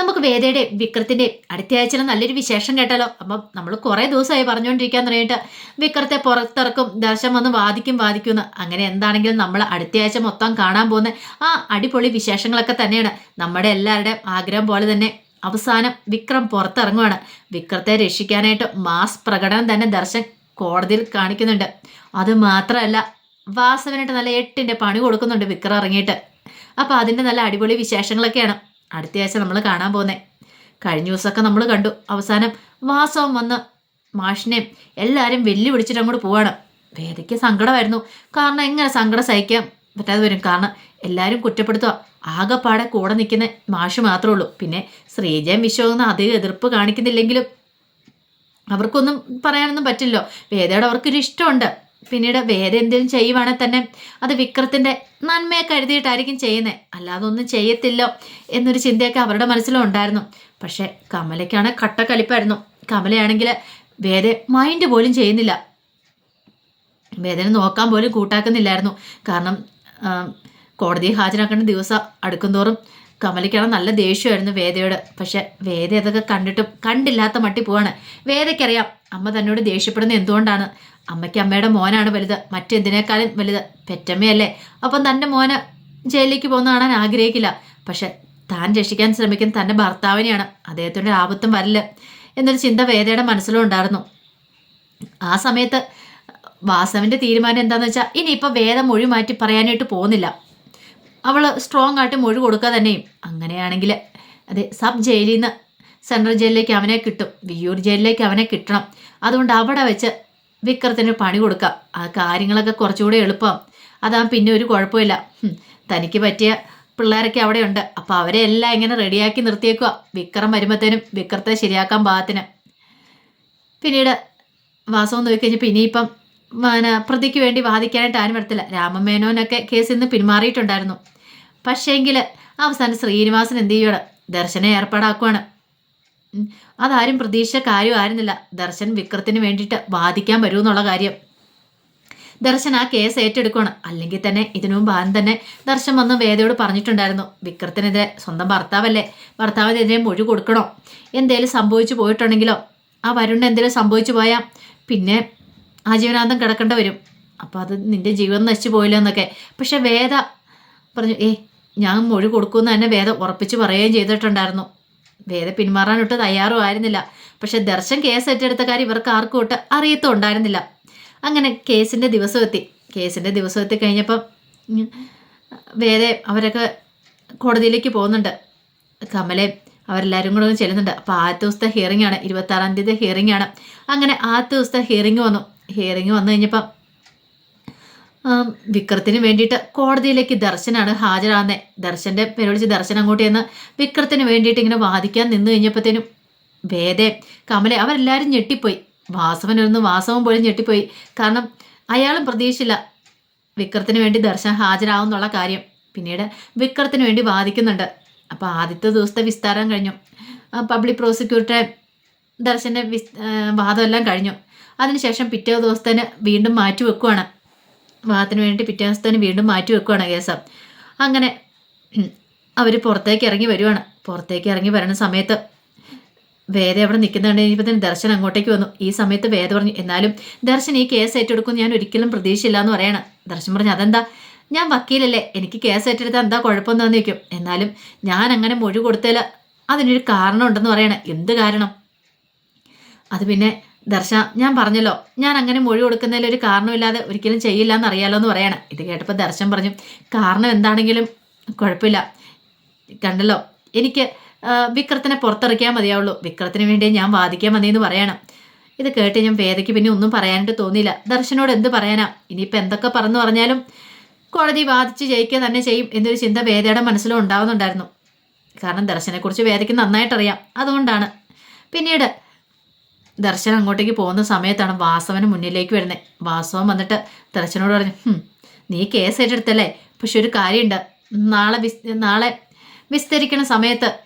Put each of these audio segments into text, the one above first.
നമുക്ക് വേദയുടെ വിക്രത്തിന്റെ അടുത്ത ആഴ്ചയിൽ നല്ലൊരു വിശേഷം കേട്ടാലോ? അപ്പം നമ്മൾ കുറേ ദിവസമായി പറഞ്ഞുകൊണ്ടിരിക്കാൻ തുടങ്ങിയിട്ട് വിക്രത്തെ പുറത്തിറക്കും ദർശനം വന്ന് വാദിക്കും വാദിക്കുമെന്ന് അങ്ങനെ എന്താണെങ്കിലും നമ്മൾ അടുത്ത ആഴ്ച മൊത്തം കാണാൻ പോകുന്ന ആ അടിപൊളി വിശേഷങ്ങളൊക്കെ തന്നെയാണ്. നമ്മുടെ എല്ലാവരുടെയും ആഗ്രഹം പോലെ തന്നെ അവസാനം വിക്രം പുറത്തിറങ്ങുവാണ്. വിക്രത്തെ രക്ഷിക്കാനായിട്ട് മാസ് പ്രകടനം തന്നെ ദർശൻ കോടതിയിൽ കാണിക്കുന്നുണ്ട്. അത് മാത്രമല്ല വാസവനായിട്ട് നല്ല എട്ടിന്റെ പണി കൊടുക്കുന്നുണ്ട് വിക്രം ഇറങ്ങിയിട്ട്. അപ്പോൾ അതിന്റെ നല്ല അടിപൊളി വിശേഷങ്ങളൊക്കെയാണ്. അടുത്ത ആഴ്ച നമ്മൾ കാണാൻ പോകുന്നത് കഴിഞ്ഞ ദിവസമൊക്കെ നമ്മൾ കണ്ടു. അവസാനം വാസവം വന്ന് മാഷിനെയും എല്ലാവരും വെല്ലുവിളിച്ചിട്ട് അങ്ങോട്ട് പോവാണ്. വേദയ്ക്ക് സങ്കടമായിരുന്നു. കാരണം എങ്ങനെ സങ്കടം സഹിക്കാൻ പറ്റാതെ വരും. കാരണം എല്ലാവരും കുറ്റപ്പെടുത്തുക ആകെപ്പാടെ കൂടെ നിൽക്കുന്ന മാഷ് മാത്രമേ ഉള്ളൂ. പിന്നെ ശ്രീജയം വിശ്വമെന്ന് അധികം എതിർപ്പ് കാണിക്കുന്നില്ലെങ്കിലും അവർക്കൊന്നും പറയാനൊന്നും പറ്റില്ലല്ലോ. വേദയോട് അവർക്കൊരു ഇഷ്ടമുണ്ട്. പിന്നീട് വേറെ എന്തെങ്കിലും ചെയ്യുവാണെങ്കിൽ തന്നെ അത് വിക്രത്തിന്റെ നന്മയെ കരുതിയിട്ടായിരിക്കും ചെയ്യുന്നത് അല്ലാതെ ഒന്നും ചെയ്യത്തില്ലോ എന്നൊരു ചിന്തയൊക്കെ അവരുടെ മനസ്സിലും ഉണ്ടായിരുന്നു പക്ഷെ കമലയ്ക്കാണ് കട്ടക്കലിപ്പായിരുന്നു. കമലയാണെങ്കിൽ വേറെ മൈൻഡ് പോലും ചെയ്യുന്നില്ല. വേദന നോക്കാൻ പോലും കൂട്ടാക്കുന്നില്ലായിരുന്നു. കാരണം കോടതി ഹാജരാക്കേണ്ട ദിവസം അടുക്കുന്തോറും കമലയ്ക്കാണ് നല്ല ദേഷ്യമായിരുന്നു വേദയോട്. പക്ഷെ വേദ അതൊക്കെ കണ്ടിട്ടും കണ്ടില്ലാത്ത മട്ടി പോവാണ്. വേദയ്ക്കറിയാം അമ്മ തന്നോട് ദേഷ്യപ്പെടുന്നത് എന്തുകൊണ്ടാണ്? അമ്മയ്ക്ക് അമ്മയുടെ മോനാണ് വലുത്. മറ്റെന്തിനേക്കാളും വലുത്? പെറ്റമ്മയല്ലേ. അപ്പം തന്റെ മോനെ ജയിലിലേക്ക് പോകുന്ന കാണാൻ ആഗ്രഹിക്കില്ല. പക്ഷെ താൻ രക്ഷിക്കാൻ ശ്രമിക്കുന്ന തന്റെ ഭർത്താവിനെയാണ് അദ്ദേഹത്തിന്റെ ആപത്തും വരില്ല എന്നൊരു ചിന്ത വേദയുടെ മനസ്സിലും ഉണ്ടായിരുന്നു. ആ സമയത്ത് വാസവിന്റെ തീരുമാനം എന്താണെന്ന് വെച്ചാൽ ഇനിയിപ്പോൾ വേദം മൊഴി മാറ്റി പറയാനായിട്ട് പോകുന്നില്ല. അവൾ സ്ട്രോങ് ആയിട്ട് മൊഴി കൊടുക്കുക തന്നെയും. അങ്ങനെയാണെങ്കിൽ അതെ സബ് ജയിലിൽ നിന്ന് സെൻട്രൽ ജയിലിലേക്ക് അവനെ കിട്ടും. വിയൂർ ജയിലിലേക്ക് അവനെ കിട്ടണം. അതുകൊണ്ട് അവിടെ വെച്ച് വിക്രത്തിന് പണി കൊടുക്കാം. ആ കാര്യങ്ങളൊക്കെ കുറച്ചുകൂടെ എളുപ്പം. അതാ പിന്നെ ഒരു കുഴപ്പമില്ല. തനിക്ക് പറ്റിയ പിള്ളേരൊക്കെ അവിടെയുണ്ട്. അപ്പോൾ അവരെ എല്ലാം ഇങ്ങനെ റെഡിയാക്കി നിർത്തിയേക്കുക വിക്രം വരുമ്പോഴത്തേനും വിക്രത്തെ ശരിയാക്കാൻ പാകത്തിന്. പിന്നീട് വാസവും നോക്കിക്കഴിഞ്ഞപ്പോൾ ഇനിയിപ്പം പിന്നെ പ്രതിക്ക് വേണ്ടി വാദിക്കാനായിട്ട് ആരും വരത്തില്ല. രാമമേനോനൊക്കെ കേസിൽ നിന്ന് പിന്മാറിയിട്ടുണ്ടായിരുന്നു. പക്ഷേങ്കിൽ അവസാനം ശ്രീനിവാസൻ എന്ത് ചെയ്യുകയാണ് ദർശനം ഏർപ്പാടാക്കുവാണ്. അതാരും പ്രതീക്ഷ കാര്യമായിരുന്നില്ല ദർശൻ വിക്രത്തിന് വേണ്ടിയിട്ട് ബാധിക്കാൻ വരുമെന്നുള്ള കാര്യം. ദർശൻ ആ കേസ് ഏറ്റെടുക്കണം അല്ലെങ്കിൽ തന്നെ ഇതിനു മുമ്പ് ആദ്യം തന്നെ ദർശൻ വന്ന് വേദയോട് പറഞ്ഞിട്ടുണ്ടായിരുന്നു. വിക്രത്തിനെതിരെ സ്വന്തം ഭർത്താവല്ലേ? ഭർത്താവിനെതിരെ മൊഴി കൊടുക്കണോ? എന്തേലും സംഭവിച്ചു പോയിട്ടുണ്ടെങ്കിലോ? ആ വരുണിന് എന്തേലും സംഭവിച്ചു പോയാൽ പിന്നെ ആജീവനാന്തം കിടക്കേണ്ട വരും. അപ്പോൾ അത് നിന്റെ ജീവൻ നശിച്ചു പോയില്ല എന്നൊക്കെ. പക്ഷെ വേദ പറഞ്ഞു ഏ ഞാൻ മൊഴി കൊടുക്കുമെന്ന് തന്നെ വേദ ഉറപ്പിച്ച് പറയുകയും ചെയ്തിട്ടുണ്ടായിരുന്നു. വേദ പിന്മാറാനൊട്ട് തയ്യാറും ആയിരുന്നില്ല പക്ഷെ ദർശൻ കേസ് ഏറ്റെടുത്ത കാര്യം ഇവർക്ക് ആർക്കും ഒട്ട് അറിയത്തും ഉണ്ടായിരുന്നില്ല അങ്ങനെ കേസിന്റെ ദിവസം എത്തി. കേസിന്റെ ദിവസം എത്തി കഴിഞ്ഞപ്പം വേദ അവരൊക്കെ കോടതിയിലേക്ക് പോകുന്നുണ്ട്. കമലെ അവരെല്ലാവരും കൂടെ ചെല്ലുന്നുണ്ട്. അപ്പോൾ ആദ്യത്തെ ദിവസത്തെ ഹിയറിംഗ് ആണ്. ഇരുപത്താറാം തീയതി ഹിയറിംഗ് ആണ്. അങ്ങനെ ആദ്യത്തെ ദിവസത്തെ ഹിയറിംഗ് വന്നു. ഹിയറിംഗ് വന്നു കഴിഞ്ഞപ്പം വിക്രത്തിന് വേണ്ടിയിട്ട് കോടതിയിലേക്ക് ദർശനാണ് ഹാജരാകുന്നത് ദർശന്റെ പേരൊളിച്ച് ദർശനം ദർശൻ അങ്ങോട്ട് ചെന്ന് വിക്രത്തിന് വേണ്ടിയിട്ട് ഇങ്ങനെ വാദിക്കാൻ നിന്ന് കഴിഞ്ഞപ്പോഴത്തേനും വേദേ കമലെ അവരെല്ലാവരും ഞെട്ടിപ്പോയി. വാസവനൊന്ന് വാസവൻ പോലും ഞെട്ടിപ്പോയി. കാരണം അയാളും പ്രതീക്ഷയില്ല വിക്രത്തിന് വേണ്ടി ദർശൻ ഹാജരാകും എന്നുള്ള കാര്യം. പിന്നീട് വിക്രത്തിന് വേണ്ടി വാദിക്കുന്നുണ്ട്. അപ്പോൾ ആദ്യത്തെ ദിവസത്തെ വിസ്താരം കഴിഞ്ഞു. പബ്ലിക് പ്രോസിക്യൂട്ടറെ ദർശന്റെ വിസ് വാദമെല്ലാം കഴിഞ്ഞു. അതിനുശേഷം പിറ്റേ ദിവസത്തിന് വീണ്ടും മാറ്റി വെക്കുവാണ്. വാദത്തിന് വേണ്ടി പിറ്റേ ദിവസത്തേന് വീണ്ടും മാറ്റി വെക്കുവാണ് കേസ് അങ്ങനെ അവർ പുറത്തേക്ക് ഇറങ്ങി വരുവാണ്. പുറത്തേക്ക് ഇറങ്ങി വരുന്ന സമയത്ത് വേദ അവിടെ നിൽക്കുന്നുണ്ട്. തന്നെ ദർശൻ അങ്ങോട്ടേക്ക് വന്നു. ഈ സമയത്ത് വേദ പറഞ്ഞു എന്നാലും ദർശൻ ഈ കേസ് ഏറ്റെടുക്കും ഞാൻ ഒരിക്കലും പ്രതീക്ഷയില്ല എന്ന് പറയണം. ദർശൻ പറഞ്ഞു അതെന്താ? ഞാൻ വക്കീലല്ലേ. എനിക്ക് കേസ് ഏറ്റെടുത്താൽ എന്താ കുഴപ്പമെന്ന് നിൽക്കും എന്നാലും ഞാൻ അങ്ങനെ മൊഴി കൊടുത്താൽ അതിനൊരു കാരണം ഉണ്ടെന്ന് പറയണം. എന്ത് കാരണം? അത് പിന്നെ ദർശ ഞാൻ പറഞ്ഞല്ലോ ഞാൻ അങ്ങനെ മൊഴി കൊടുക്കുന്നതിൽ ഒരു കാരണമില്ലാതെ ഒരിക്കലും ചെയ്യില്ല എന്ന് അറിയാലോ എന്ന് പറയണം. ഇത് കേട്ടപ്പോൾ ദർശൻ പറഞ്ഞു കാരണം എന്താണെങ്കിലും കുഴപ്പമില്ല. കണ്ടല്ലോ എനിക്ക് വിക്രത്തിനെ പുറത്തിറക്കിയാൽ മതിയാവുള്ളൂ. വിക്രത്തിന് വേണ്ടി ഞാൻ വാദിക്കാൻ മതി എന്ന് പറയണം. ഇത് കേട്ട് ഞാൻ വേദയ്ക്ക് പിന്നെ ഒന്നും പറയാനായിട്ട് തോന്നിയില്ല. ദർശനോട് എന്ത് പറയാനാ? ഇനിയിപ്പോൾ എന്തൊക്കെ പറഞ്ഞു പറഞ്ഞാലും കോടതി വാദിച്ച് ജയിക്കുക തന്നെ ചെയ്യും എന്നൊരു ചിന്ത വേദയുടെ മനസ്സിലും ഉണ്ടാവുന്നുണ്ടായിരുന്നു. കാരണം ദർശനെക്കുറിച്ച് വേദയ്ക്ക് നന്നായിട്ടറിയാം. അതുകൊണ്ടാണ്. പിന്നീട് ദർശനം അങ്ങോട്ടേക്ക് പോകുന്ന സമയത്താണ് വാസവന് മുന്നിലേക്ക് വരുന്നത് വാസവൻ വന്നിട്ട് ദർശനോട് പറഞ്ഞു നീ കേസ് ഏറ്റെടുത്തല്ലേ? പക്ഷെ ഒരു കാര്യമുണ്ട്. നാളെ വിസ് നാളെ വിസ്തരിക്കണ സമയത്ത്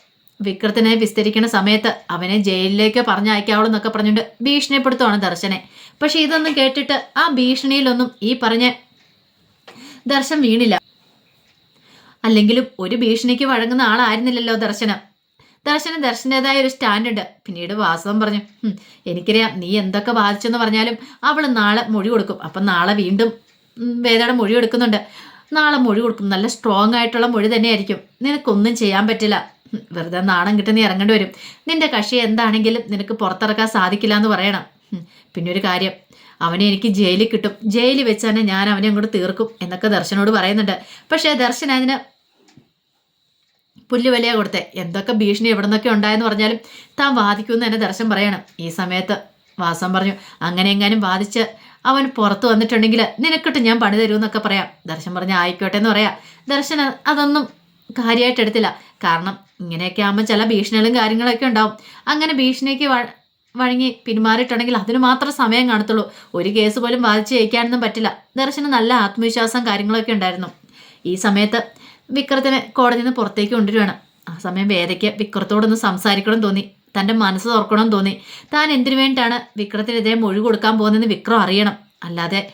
വിക്രത്തിനെ വിസ്തരിക്കണ സമയത്ത് അവനെ ജയിലിലേക്ക് പറഞ്ഞയക്കാവുള്ളൂ എന്നൊക്കെ പറഞ്ഞുകൊണ്ട് ഭീഷണിപ്പെടുത്തുവാണ് ദർശനെ. പക്ഷെ ഇതൊന്നും കേട്ടിട്ട് ആ ഭീഷണിയിലൊന്നും ഈ പറഞ്ഞ ദർശൻ വീണില്ല. അല്ലെങ്കിലും ഒരു ഭീഷണിക്ക് വഴങ്ങുന്ന ആളായിരുന്നില്ലല്ലോ ദർശനം. ദർശനം ദർശനേതായ ഒരു സ്റ്റാൻഡുണ്ട് പിന്നീട് വാസവം പറഞ്ഞു "ഹും, എനിക്കറിയാം നീ എന്തൊക്കെ ബാധിച്ചെന്ന് പറഞ്ഞാലും അവൾ നാളെ മൊഴി കൊടുക്കും. അപ്പം നാളെ വീണ്ടും വേദയുടെ മൊഴി എടുക്കുന്നുണ്ട് നാളെ മൊഴി കൊടുക്കും. നല്ല സ്ട്രോങ് ആയിട്ടുള്ള മൊഴി തന്നെയായിരിക്കും. നിനക്കൊന്നും ചെയ്യാൻ പറ്റില്ല. വെറുതെ നാണം കിട്ടി നീ ഇറങ്ങേണ്ടി വരും. നിന്റെ കക്ഷി എന്താണെങ്കിലും നിനക്ക് പുറത്തിറക്കാൻ സാധിക്കില്ല എന്ന് പറയണം. പിന്നെ ഒരു കാര്യം. അവനെ എനിക്ക് ജയിലിൽ കിട്ടും. ജയിലിൽ വെച്ച് തന്നെ ഞാൻ അവനെ അങ്ങോട്ട് തീർക്കും എന്നൊക്കെ ദർശനോട് പറയുന്നുണ്ട്. പക്ഷേ ദർശൻ അതിന് പുല്ല് വലിയ കൊടുത്തെ. എന്തൊക്കെ ഭീഷണി എവിടെ നിന്നൊക്കെ ഉണ്ടായെന്ന് പറഞ്ഞാലും താൻ വാദിക്കുമെന്ന് എന്നെ ദർശൻ പറയണം. ഈ സമയത്ത് വാസം പറഞ്ഞു അങ്ങനെ എങ്ങാനും വാദിച്ച് അവൻ പുറത്ത് വന്നിട്ടുണ്ടെങ്കിൽ നിനക്കിട്ട് ഞാൻ പണി തരുമെന്നൊക്കെ പറയാം. ദർശൻ പറഞ്ഞ ആയിക്കോട്ടെ എന്ന് പറയാം. ദർശൻ അതൊന്നും കാര്യമായിട്ട് എടുത്തില്ല. കാരണം ഇങ്ങനെയൊക്കെ ആകുമ്പോൾ ചില ഭീഷണികളും കാര്യങ്ങളൊക്കെ ഉണ്ടാവും. അങ്ങനെ ഭീഷണിക്ക് വഴങ്ങി പിന്മാറിയിട്ടുണ്ടെങ്കിൽ അതിന് മാത്രം സമയം കാണത്തുള്ളൂ. ഒരു കേസ് പോലും വാദിച്ച് ജയിക്കാനൊന്നും പറ്റില്ല. ദർശന് നല്ല ആത്മവിശ്വാസം കാര്യങ്ങളൊക്കെ ഉണ്ടായിരുന്നു. ഈ സമയത്ത് വിക്രത്തിനെ കോടതിയിൽ നിന്ന് പുറത്തേക്ക് കൊണ്ടുവരികയാണ്. ആ സമയം വേദയ്ക്ക് വിക്രത്തോടൊന്ന് സംസാരിക്കണം തോന്നി. തന്റെ മനസ്സ് തുറക്കണം തോന്നി. താൻ എന്തിനു വേണ്ടിയിട്ടാണ് വിക്രത്തിനെതിരെ മൊഴി കൊടുക്കാൻ പോകുന്നതെന്ന് വിക്രം അറിയണം. അല്ലാതെ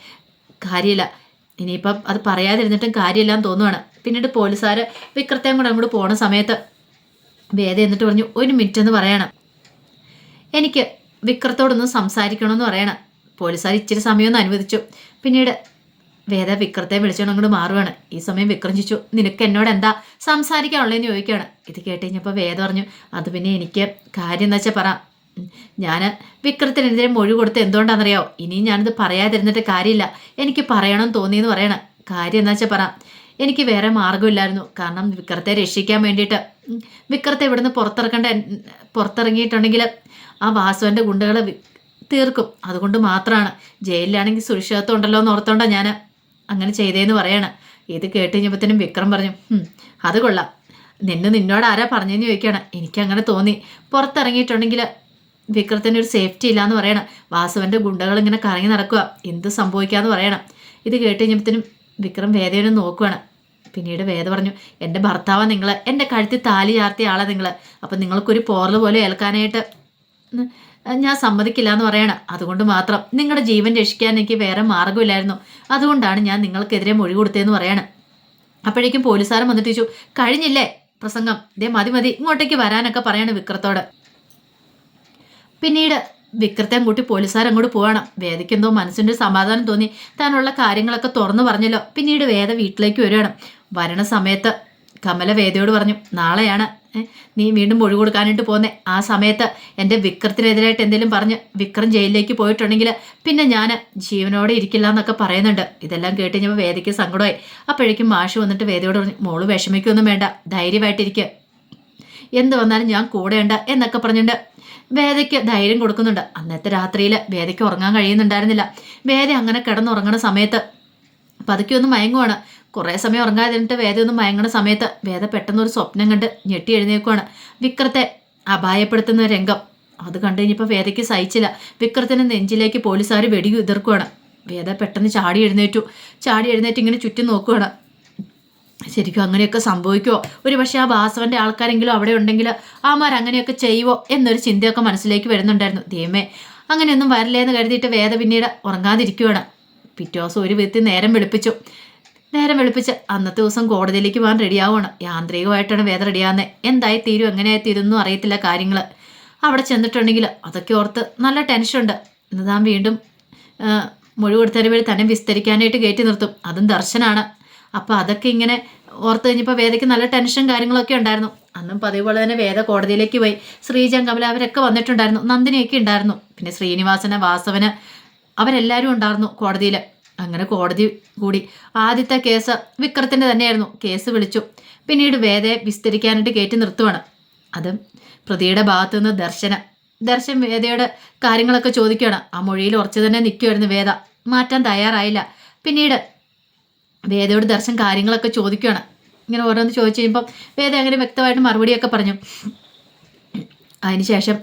കാര്യമില്ല. ഇനിയിപ്പം അത് പറയാതിരുന്നിട്ടും കാര്യമില്ലാന്ന് തോന്നുവാണ്. പിന്നീട് പോലീസുകാർ വിക്രത്തെയും കൂടെ അങ്ങോട്ട് പോണ സമയത്ത് വേദ എന്നിട്ട് പറഞ്ഞു ഒരു മിനിറ്റ് എന്ന് പറയണം. എനിക്ക് വിക്രത്തോടൊന്ന് സംസാരിക്കണമെന്ന് പറയണം. പോലീസുകാർ ഇച്ചിരി സമയമൊന്നും അനുവദിച്ചു. പിന്നീട് വേദ വിക്രത്തെ വിളിച്ചോണ്ട് അങ്ങോട്ട് മാറുവാണ്. ഈ സമയം വിക്രം ചോദിച്ചു നിനക്ക് എന്നോട് എന്താ സംസാരിക്കാനുള്ളതെന്ന് ചോദിക്കുകയാണ്. ഇത് കേട്ട് കഴിഞ്ഞപ്പോൾ വേദ പറഞ്ഞു അത് പിന്നെ എനിക്ക് കാര്യം എന്ന് വെച്ചാൽ പറ. ഞാൻ വിക്രത്തിനെതിരെ മൊഴി കൊടുത്ത് എന്തുകൊണ്ടാണെന്നറിയോ ഇനിയും ഞാനിത് പറയാതിരുന്നിട്ട് കാര്യമില്ല. എനിക്ക് പറയണം തോന്നിയെന്ന് പറയണം. കാര്യം എന്താ വെച്ചാൽ പറ. എനിക്ക് വേറെ മാർഗമില്ലായിരുന്നു. കാരണം വിക്രത്തെ രക്ഷിക്കാൻ വേണ്ടിയിട്ട്. വിക്രത്തെ ഇവിടുന്ന് പുറത്തിറക്കേണ്ട പുറത്തിറങ്ങിയിട്ടുണ്ടെങ്കിൽ ആ വാസുവിന്റെ ഗുണ്ടകൾ തീർക്കും. അതുകൊണ്ട് മാത്രമാണ്. ജയിലിലാണെങ്കിൽ സുരക്ഷിതത്വം ഉണ്ടല്ലോ എന്ന് ഓർത്തോണ്ടാണ് ഞാൻ അങ്ങനെ ചെയ്തേന്ന് പറയാണ്. ഇത് കേട്ട് കഴിഞ്ഞപ്പോഴത്തേനും വിക്രം പറഞ്ഞു "ഹും, അത് കൊള്ളാം. നിന്നെ നിന്നോട് ആരാ പറഞ്ഞെന്ന് ചോദിക്കുകയാണ് എനിക്കങ്ങനെ തോന്നി. പുറത്തിറങ്ങിയിട്ടുണ്ടെങ്കിൽ വിക്രത്തിന് ഒരു സേഫ്റ്റി ഇല്ലാന്ന് പറയണം. വാസുവിന്റെ ഗുണ്ടകൾ ഇങ്ങനെ കറങ്ങി നടക്കുക എന്ത് സംഭവിക്കാന്ന് പറയണം. ഇത് കേട്ട് കഴിഞ്ഞപ്പോഴത്തേനും വിക്രം വേദനെ നോക്കുകയാണ് പിന്നീട് വേദ പറഞ്ഞു എന്റെ ഭർത്താവ് നിങ്ങൾ എന്റെ കഴുത്തിൽ താലി ചാർത്തിയ ആളാണ് നിങ്ങൾ അപ്പം നിങ്ങൾക്കൊരു പോറൽ പോലെ ഏൽക്കാനായിട്ട് ഞാൻ സമ്മതിക്കില്ല എന്ന് പറയണം. അതുകൊണ്ട് മാത്രം നിങ്ങളുടെ ജീവൻ രക്ഷിക്കാൻ എനിക്ക് വേറെ മാർഗമില്ലായിരുന്നു. അതുകൊണ്ടാണ് ഞാൻ നിങ്ങൾക്കെതിരെ മൊഴി കൊടുത്തതെന്ന് പറയണം. അപ്പോഴേക്കും പോലീസുകാരൻ വന്നിട്ട് ചോദിച്ചു കഴിഞ്ഞില്ലേ പ്രസംഗം? ഇതേ മതി മതി ഇങ്ങോട്ടേക്ക് വരാനൊക്കെ പറയാണ് വിക്രത്തോട്. പിന്നീട് വിക്രത്തെയും കൂട്ടി പോലീസുകാർ അങ്ങോട്ട് പോവാണ്. വേദയ്ക്കെന്തോ മനസ്സിന്റെ സമാധാനം തോന്നി. താനുള്ള കാര്യങ്ങളൊക്കെ തുറന്നു പറഞ്ഞല്ലോ. പിന്നീട് വേദ വീട്ടിലേക്ക് വരികയാണ്. വരണ സമയത്ത് കമല വേദയോട് പറഞ്ഞു നാളെയാണ് നീ വീണ്ടും മൊഴി കൊടുക്കാനായിട്ട് പോന്നെ. ആ സമയത്ത് എന്റെ വിക്രത്തിനെതിരായിട്ട് എന്തെങ്കിലും പറഞ്ഞ് വിക്രം ജയിലിലേക്ക് പോയിട്ടുണ്ടെങ്കിൽ പിന്നെ ഞാൻ ജീവനോടെ ഇരിക്കില്ല എന്നൊക്കെ പറയുന്നുണ്ട്. ഇതെല്ലാം കേട്ട് ഞാൻ വേദയ്ക്ക് സങ്കടമായി. അപ്പോഴേക്കും മാഷ് വന്നിട്ട് വേദയോട് പറഞ്ഞു മോൾ വിഷമിക്കൊന്നും വേണ്ട ധൈര്യമായിട്ടിരിക്കുക എന്ത് വന്നാലും ഞാൻ കൂടെയുണ്ട് എന്നൊക്കെ പറഞ്ഞിട്ട് വേദയ്ക്ക് ധൈര്യം കൊടുക്കുന്നുണ്ട്. അന്നത്തെ രാത്രിയിൽ വേദയ്ക്ക് ഉറങ്ങാൻ കഴിയുന്നുണ്ടായിരുന്നില്ല. വേദ അങ്ങനെ കിടന്നുറങ്ങണ സമയത്ത് പതുക്കെ ഒന്ന് മയങ്ങുവാണ്. കുറേ സമയം ഉറങ്ങാതിരുന്നിട്ട് വേദ ഒന്ന് മയങ്ങണ സമയത്ത് വേദ പെട്ടെന്ന് ഒരു സ്വപ്നം കണ്ട് ഞെട്ടി എഴുന്നേക്കുവാണ്. വിക്രത്തെ അപായപ്പെടുത്തുന്ന രംഗം. അത് കണ്ടു കഴിഞ്ഞപ്പോൾ വേദയ്ക്ക് സഹിച്ചില്ല. വിക്രത്തിന് നെഞ്ചിലേക്ക് പോലീസുകാർ വെടി ഉതിർക്കുവാണ് വേദ പെട്ടെന്ന് ചാടി എഴുന്നേറ്റു. ചാടി എഴുന്നേറ്റ് ഇങ്ങനെ ചുറ്റും നോക്കുവാണ്. ശരിക്കും അങ്ങനെയൊക്കെ സംഭവിക്കുമോ ഒരു പക്ഷേ ആ വാസവന്റെ ആൾക്കാരെങ്കിലും അവിടെ ഉണ്ടെങ്കിൽ ആമാർ അങ്ങനെയൊക്കെ ചെയ്യുമോ എന്നൊരു ചിന്തയൊക്കെ മനസ്സിലേക്ക് വരുന്നുണ്ടായിരുന്നു. ദൈവമേ അങ്ങനെയൊന്നും വരില്ലേ എന്ന് കരുതിയിട്ട് വേദ പിന്നീട് ഉറങ്ങാതിരിക്കുവാണ്. പിറ്റേ ദിവസം ഒരു വിധത്തിൽ നേരം വെളുപ്പിച്ചു. നേരം വെളുപ്പിച്ച് അന്നത്തെ ദിവസം കോടതിയിലേക്ക് പോകാൻ റെഡിയാവുകയാണ് യാന്ത്രികമായിട്ടാണ് വേദ റെഡിയാകുന്നത് എന്തായി തീരും? എങ്ങനെയായി തീരുന്നു അറിയത്തില്ല കാര്യങ്ങൾ അവിടെ ചെന്നിട്ടുണ്ടെങ്കിൽ അതൊക്കെ ഓർത്ത് നല്ല ടെൻഷനുണ്ട്. ഇന്ന് താൻ വീണ്ടും മൊഴി കൊടുത്തതിന് വേണ്ടി തന്നെ വിസ്തരിക്കാനായിട്ട് കയറ്റി നിർത്തും. അതും ദർശനാണ്. അപ്പോൾ അതൊക്കെ ഇങ്ങനെ ഓർത്ത് കഴിഞ്ഞപ്പോൾ വേദയ്ക്ക് നല്ല ടെൻഷൻ കാര്യങ്ങളൊക്കെ ഉണ്ടായിരുന്നു. അന്നും പതിവ് പോലെ തന്നെ വേദ കോടതിയിലേക്ക് പോയി. ശ്രീജൻ കമല അവരൊക്കെ വന്നിട്ടുണ്ടായിരുന്നു. നന്ദിനിയൊക്കെ ഉണ്ടായിരുന്നു. പിന്നെ ശ്രീനിവാസന് വാസവന് അവരെല്ലാവരും ഉണ്ടായിരുന്നു കോടതിയിൽ അങ്ങനെ കോടതി കൂടി. ആദ്യത്തെ കേസ് വിക്രത്തിന്റെ തന്നെയായിരുന്നു. കേസ് വിളിച്ചു. പിന്നീട് വേദയെ വിസ്തരിക്കാനായിട്ട് കയറ്റി നിർത്തുവാണ്. അത് പ്രതിയുടെ ഭാഗത്തു നിന്ന് ദർശന. ദർശൻ വേദയുടെ കാര്യങ്ങളൊക്കെ ചോദിക്കുകയാണ്. ആ മൊഴിയിൽ ഉറച്ചു തന്നെ നിൽക്കുമായിരുന്നു വേദ. മാറ്റാൻ തയ്യാറായില്ല. പിന്നീട് വേദയോട് ദർശൻ കാര്യങ്ങളൊക്കെ ചോദിക്കുകയാണ്. ഇങ്ങനെ ഓരോന്ന് ചോദിച്ചു കഴിയുമ്പം വേദ അങ്ങനെ വ്യക്തമായിട്ട് മറുപടിയൊക്കെ പറഞ്ഞു. അതിനുശേഷം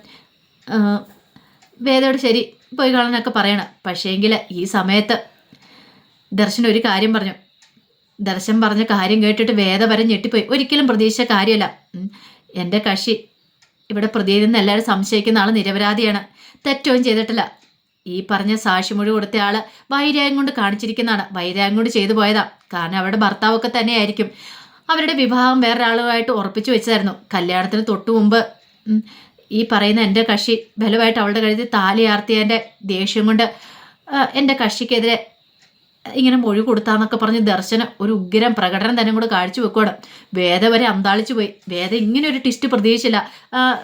വേദയോട് ശരി പോയി കാണാനൊക്കെ പറയണം. പക്ഷേങ്കിൽ ഈ സമയത്ത് ദർശൻ ഒരു കാര്യം പറഞ്ഞു. ദർശൻ പറഞ്ഞ കാര്യം കേട്ടിട്ട് വേദ വരെ ഞെട്ടിപ്പോയി. ഒരിക്കലും പ്രതീക്ഷ കാര്യമല്ല. എന്റെ കക്ഷി ഇവിടെ പ്രതിയിൽ നിന്ന് എല്ലാവരും സംശയിക്കുന്ന ആൾ നിരപരാധിയാണ്. തെറ്റവും ചെയ്തിട്ടില്ല. ഈ പറഞ്ഞ സാക്ഷിമൊഴി കൊടുത്ത ആൾ വൈരാഗ്യം കൊണ്ട് കാണിച്ചിരിക്കുന്നതാണ്. വൈരാഗ്യം കൊണ്ട് ചെയ്തു പോയതാ. കാരണം അവരുടെ ഭർത്താവൊക്കെ തന്നെയായിരിക്കും. അവരുടെ വിവാഹം വേറൊരാളുമായിട്ട് ഉറപ്പിച്ചു വെച്ചതായിരുന്നു. കല്യാണത്തിന് തൊട്ടു മുമ്പ് ഈ പറയുന്ന എന്റെ കക്ഷി ബലമായിട്ട് അവളുടെ കഴുത്തിൽ താലി ദേഷ്യം കൊണ്ട് എന്റെ കക്ഷിക്കെതിരെ ഇങ്ങനെ മൊഴി കൊടുത്താന്നൊക്കെ പറഞ്ഞ് ദർശനം ഒരു ഉഗ്രം പ്രകടനം തന്നെ കൂടെ കാഴ്ചവെക്കുകയാണ് വേദ വരെ അന്താളിച്ചു പോയി. വേദ ഇങ്ങനെ ഒരു ടിസ്റ്റ് പ്രതീക്ഷിച്ചില്ല.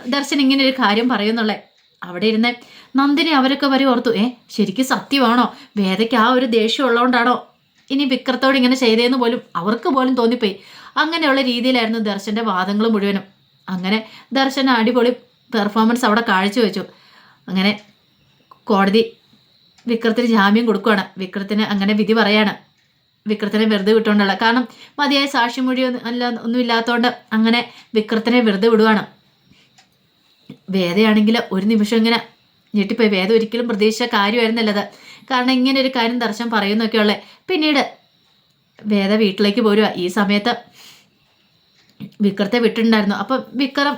ദർശൻ ഇങ്ങനെ ഒരു കാര്യം പറയുന്നുള്ളേ. അവിടെ ഇരുന്ന് നന്ദിനി അവരൊക്കെ വരെ ഓർത്തു ഏ ശരിക്കും സത്യമാണോ? വേദയ്ക്ക് ആ ഒരു ദേഷ്യം ഉള്ളതുകൊണ്ടാണോ ഇനി വിക്രത്തോട് ഇങ്ങനെ ചെയ്തേന്ന് പോലും അവർക്ക് പോലും തോന്നിപ്പോയി. അങ്ങനെയുള്ള രീതിയിലായിരുന്നു ദർശന്റെ വാദങ്ങൾ മുഴുവനും. അങ്ങനെ ദർശൻ അടിപൊളി പെർഫോമൻസ് അവിടെ കാഴ്ചവെച്ചു അങ്ങനെ കോടതി വിക്രത്തിന് ജാമ്യം കൊടുക്കുകയാണ് വിക്രത്തിന് അങ്ങനെ വിധി പറയാണ്. വിക്രത്തിനെ വെറുതെ വിട്ടുകൊണ്ടുള്ള കാരണം മതിയായ സാക്ഷിമൊഴി മൊഴി അല്ല ഒന്നുമില്ലാത്തതുകൊണ്ട് അങ്ങനെ വിക്രത്തിനെ വെറുതെ വിടുവാണ്. വേദയാണെങ്കിൽ ഒരു നിമിഷം ഇങ്ങനെ ഞെട്ടിപ്പോയി. വേദ ഒരിക്കലും പ്രതീക്ഷിച്ച കാര്യമായിരുന്നല്ലത്. കാരണം ഇങ്ങനെ ഒരു കാര്യം ദർശനം പറയുന്നൊക്കെയുള്ളേ പിന്നീട് വേദ വീട്ടിലേക്ക് പോരുക ഈ സമയത്ത് വിക്രത്തെ വിട്ടിട്ടുണ്ടായിരുന്നു. അപ്പം വിക്രം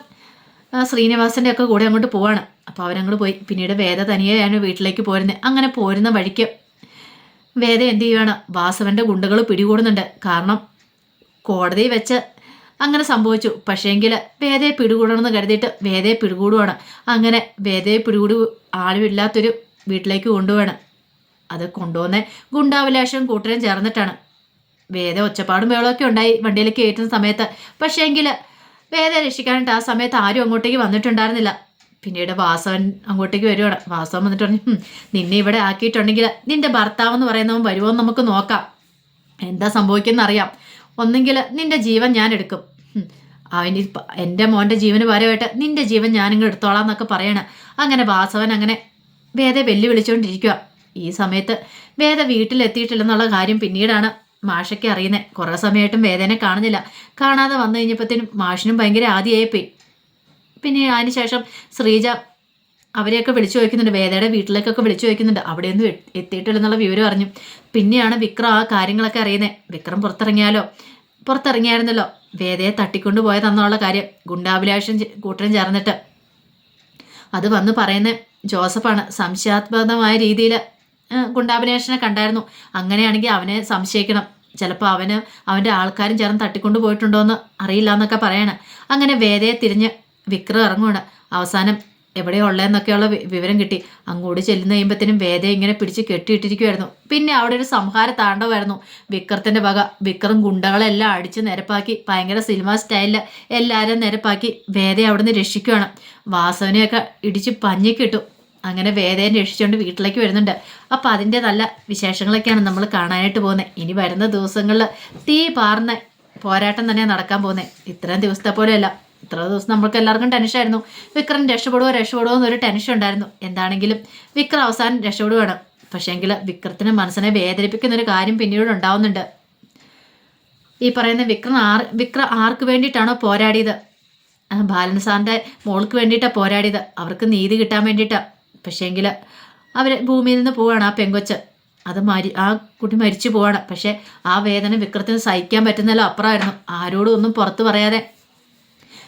ശ്രീനിവാസന്റെ ഒക്കെ കൂടെ അങ്ങോട്ട് പോവാണ്. അപ്പോൾ അവരങ്ങോട്ട് പോയി. പിന്നീട് വേദ തനിയെയാണ് വീട്ടിലേക്ക് പോരുന്നത് അങ്ങനെ പോരുന്ന വഴിക്ക് വേദ എന്ത് ചെയ്യുകയാണ് വാസവന്റെ ഗുണ്ടകൾ പിടികൂടുന്നുണ്ട്. കാരണം കോടതി വെച്ച് അങ്ങനെ സംഭവിച്ചു. പക്ഷേങ്കിൽ വേദയെ പിടികൂടണമെന്ന് കരുതിയിട്ട് വേദയെ പിടികൂടുവാണ്. അങ്ങനെ വേദയെ പിടികൂടി ആളുമില്ലാത്തൊരു വീട്ടിലേക്ക് കൊണ്ടുപോവാണ്. അത് കൊണ്ടുവന്ന ഗുണ്ടാവിലാഷവും കൂട്ടരും ചേർന്നിട്ടാണ്. വേദ ഒച്ചപ്പാടും ബഹളമൊക്കെ ഉണ്ടായി വണ്ടിയിലേക്ക് കയറ്റുന്ന സമയത്ത്. പക്ഷേങ്കിൽ വേദ രക്ഷിക്കാനായിട്ട് ആ സമയത്ത് ആരും അങ്ങോട്ടേക്ക് വന്നിട്ടുണ്ടായിരുന്നില്ല. പിന്നീട് വാസവൻ അങ്ങോട്ടേക്ക് വരുവാണ്. വാസവൻ വന്നിട്ട് പറഞ്ഞു നിന്നെ ഇവിടെ ആക്കിയിട്ടുണ്ടെങ്കിൽ നിന്റെ ഭർത്താവ് എന്ന് പറയുന്നവൻ വരുമോ എന്ന് നമുക്ക് നോക്കാം. എന്താ സംഭവിക്കുന്ന അറിയാം ഒന്നെങ്കിൽ നിന്റെ ജീവൻ ഞാൻ എടുക്കും. അവന് എന്റെ മോന്റെ ജീവന് പരമായിട്ട് നിന്റെ ജീവൻ ഞാനിങ്ങ് എടുത്തോളാം എന്നൊക്കെ പറയണ. അങ്ങനെ വാസവൻ അങ്ങനെ വേദ വെല്ലുവിളിച്ചുകൊണ്ടിരിക്കുക ഈ സമയത്ത് വേദ വീട്ടിലെത്തിയിട്ടില്ലെന്നുള്ള കാര്യം പിന്നീടാണ് മാഷയ്ക്ക് അറിയുന്നത് കുറേ സമയമായിട്ടും വേദനെ കാണുന്നില്ല. കാണാതെ വന്നു കഴിഞ്ഞപ്പോഴത്തേനും മാഷിനും ഭയങ്കര ആദ്യമായിപ്പോയി പിന്നെ അതിന് ശേഷം ശ്രീജ അവരെയൊക്കെ വിളിച്ചു ചോദിക്കുന്നുണ്ട്. വേദയുടെ വീട്ടിലേക്കൊക്കെ വിളിച്ചു ചോദിക്കുന്നുണ്ട്. അവിടെയൊന്നും എത്തി- എത്തിയിട്ടില്ലെന്നുള്ള വിവരം അറിഞ്ഞു. പിന്നെയാണ് വിക്രം ആ കാര്യങ്ങളൊക്കെ അറിയുന്നത് വിക്രം പുറത്തിറങ്ങിയാലോ? പുറത്തിറങ്ങിയായിരുന്നല്ലോ. വേദയെ തട്ടിക്കൊണ്ടു പോയതെന്നുള്ള കാര്യം ഗുണ്ടാഭിലാഷം കൂട്ടരും ചേർന്നിട്ട്. അത് വന്ന് പറയുന്ന ജോസഫാണ്. സംശയാത്മകമായ രീതിയിൽ ഗുണ്ടാഭിലാഷനെ കണ്ടായിരുന്നു. അങ്ങനെയാണെങ്കിൽ അവനെ സംശയിക്കണം. ചിലപ്പോൾ അവന് അവന്റെ ആൾക്കാരും ചേർന്ന് തട്ടിക്കൊണ്ടു പോയിട്ടുണ്ടോ എന്ന് അറിയില്ല എന്നൊക്കെ പറയാണ്. അങ്ങനെ വേദയെ തിരിഞ്ഞ് വിക്രം ഇറങ്ങുകയാണ് അവസാനം എവിടെയോ ഉള്ളതെന്നൊക്കെയുള്ള വിവരം കിട്ടി. അങ്ങോട്ട് ചെല്ലുന്ന കഴിയുമ്പോഴത്തേനും വേദ ഇങ്ങനെ പിടിച്ച് കെട്ടിയിട്ടിരിക്കുമായിരുന്നു പിന്നെ അവിടെ ഒരു സംഹാര താണ്ഡവായിരുന്നു വിക്രത്തിന്റെ വക വിക്രം ഗുണ്ടകളെല്ലാം അടിച്ച് നിരപ്പാക്കി. ഭയങ്കര സിനിമ സ്റ്റൈലിൽ എല്ലാവരും നിരപ്പാക്കി വേദയെ അവിടുന്ന് രക്ഷിക്കുകയാണ് വാസവനെയൊക്കെ ഇടിച്ച് പഞ്ഞിക്കിട്ടു. അങ്ങനെ വേദയെ രക്ഷിച്ചുകൊണ്ട് വീട്ടിലേക്ക് വരുന്നുണ്ട്. അപ്പോൾ അതിന്റെ നല്ല വിശേഷങ്ങളൊക്കെയാണ് നമ്മൾ കാണാനായിട്ട് പോകുന്നത് ഇനി വരുന്ന ദിവസങ്ങളിൽ തീ പാർന്ന പോരാട്ടം തന്നെയാണ് നടക്കാൻ പോകുന്നത് ഇത്രയും ദിവസത്തെ പോലെയല്ല. ഇത്ര ദിവസം നമ്മൾക്ക് എല്ലാവർക്കും ടെൻഷനായിരുന്നു വിക്രം രക്ഷപ്പെടുവോ രക്ഷപ്പെടുവോ എന്നൊരു ടെൻഷൻ ഉണ്ടായിരുന്നു. എന്താണെങ്കിലും വിക്രം അവസാനം രക്ഷപ്പെടുവാണ്. പക്ഷേങ്കിൽ വിക്രത്തിന് മനസ്സിനെ വേദനിപ്പിക്കുന്ന ഒരു കാര്യം പിന്നീട് ഉണ്ടാവുന്നുണ്ട്. ഈ പറയുന്ന വിക്രം ആർ വിക്രം ആർക്ക് വേണ്ടിയിട്ടാണോ പോരാടിയത്? ബാലൻ സാറിന്റെ മോൾക്ക് വേണ്ടിയിട്ടാണ് പോരാടിയത്. അവർക്ക് നീതി കിട്ടാൻ വേണ്ടിയിട്ടാണ് പക്ഷേങ്കിൽ അവർ ഭൂമിയിൽ നിന്ന് പോവാണ് ആ പെങ്കൊച്ച്. അത് മരി ആ കുട്ടി മരിച്ചു പോവാണ്. പക്ഷേ ആ വേദന വിക്രത്തിന് സഹിക്കാൻ പറ്റുന്നല്ലോ അപ്പുറമായിരുന്നു. ആരോടും ഒന്നും പുറത്ത് പറയാതെ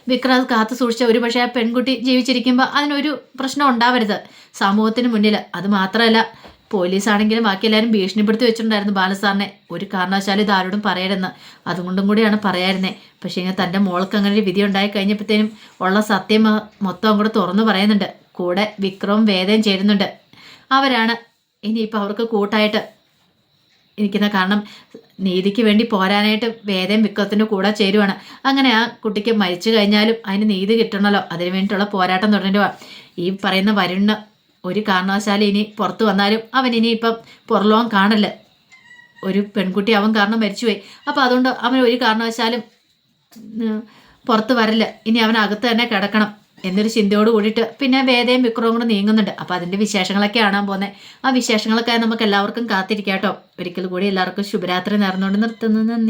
വിക്രം അത് കാത്തു സൂക്ഷിച്ച ഒരു പക്ഷേ ആ പെൺകുട്ടി ജീവിച്ചിരിക്കുമ്പോൾ അതിനൊരു പ്രശ്നം ഉണ്ടാവരുത്. സമൂഹത്തിന് മുന്നിൽ അത് മാത്രമല്ല പോലീസാണെങ്കിലും ബാക്കി എല്ലാവരും ഭീഷണിപ്പെടുത്തി വെച്ചിട്ടുണ്ടായിരുന്നു ബാലസാറിനെ. ഒരു കാരണവശാലും ഇത് ആരോടും പറയരുതെന്ന്. അതുകൊണ്ടും കൂടിയാണ് പറയായിരുന്നേ പക്ഷേ ഇങ്ങനെ തന്റെ മോൾക്ക് അങ്ങനെ ഒരു വിധി ഉണ്ടായി കഴിഞ്ഞപ്പോഴത്തേനും ഉള്ള സത്യം മൊത്തം അങ്ങോട്ട് തുറന്നു പറയുന്നുണ്ട്. കൂടെ വിക്രവും വേദയും ചേരുന്നുണ്ട്. അവരാണ് ഇനിയിപ്പോൾ അവർക്ക് കൂട്ടായിട്ട് ഇരിക്കുന്ന കാരണം നീതിക്ക് വേണ്ടി പോരാനായിട്ട് വേദം വിക്രത്തിന്റെ കൂടെ ചേരുവാണ്. അങ്ങനെ ആ കുട്ടിക്ക് മരിച്ചു കഴിഞ്ഞാലും അതിന് നീതി കിട്ടണമല്ലോ അതിന് വേണ്ടിയിട്ടുള്ള പോരാട്ടം തുടരുക ഈ പറയുന്ന വരുണ്ണ ഒരു കാരണവശാലും ഇനി പുറത്ത് വന്നാലും അവൻ ഇനിയിപ്പം പുറലോകം കാണല്ല ഒരു പെൺകുട്ടി അവൻ കാരണം മരിച്ചുപോയി. അപ്പോൾ അതുകൊണ്ട് അവൻ ഒരു കാരണവശാലും പുറത്ത് വരില്ല ഇനി അവൻ അകത്ത് തന്നെ കിടക്കണം. എന്നൊരു ചിന്തയോട് കൂടിയിട്ട് പിന്നെ വേദയും വിക്രവും കൂടെ നീങ്ങുന്നുണ്ട്. അപ്പോൾ അതിന്റെ വിശേഷങ്ങളൊക്കെ കാണാൻ പോകുന്നത് ആ വിശേഷങ്ങളൊക്കെ നമുക്ക് എല്ലാവർക്കും കാത്തിരിക്കാം കേട്ടോ. ഒരിക്കൽ കൂടി എല്ലാവർക്കും ശുഭരാത്രി നേർന്നുകൊണ്ട് നിർത്തുന്നു. നന്ദി.